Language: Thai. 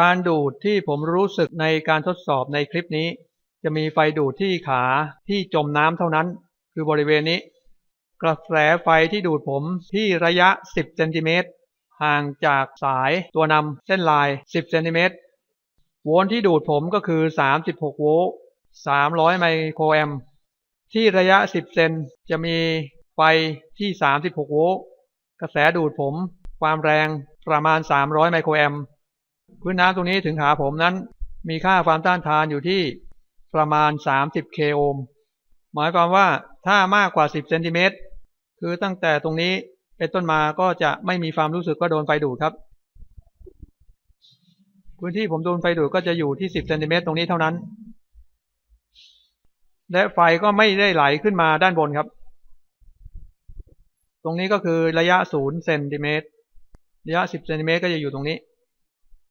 การดูดที่ผมรู้สึกในการทดสอบในคลิปนี้ จะมีไฟดูดที่ขาที่จมน้ำเท่านั้น คือบริเวณนี้ กระแสไฟที่ดูดผมที่ระยะ 10เซนติเมตรห่างจากสายตัวนำเส้นลาย 10เซนติเมตรโวลต์ที่ดูดผมก็คือ 36 โวลต์ 300 ไมโครแอมป์ที่ระยะ 10 เซนจะมีไฟที่ 36 โวลต์ กระแสดูดผม ความแรงประมาณ 300 ไมโครแอมป์ พื้นน้ำตรงนี้ถึงขาผมนั้น มีค่าความต้านทานอยู่ที่ประมาณ 30เคโอห์มหมายความว่าถ้ามากกว่า 10 เซนติเมตรคือตั้งแต่ตรงนี้เป็นต้นมาก็จะไม่มีความรู้สึกว่าโดนไฟดูดครับ พื้นที่ผมโดนไฟดูดก็จะอยู่ที่ 10 เซนติเมตรตรงนี้เท่านั้น และไฟก็ไม่ได้ไหลขึ้นมาด้านบนครับ ตรงนี้ก็คือระยะ 0 เซนติเมตรระยะ 10 เซนติเมตรก็จะอยู่ตรงนี้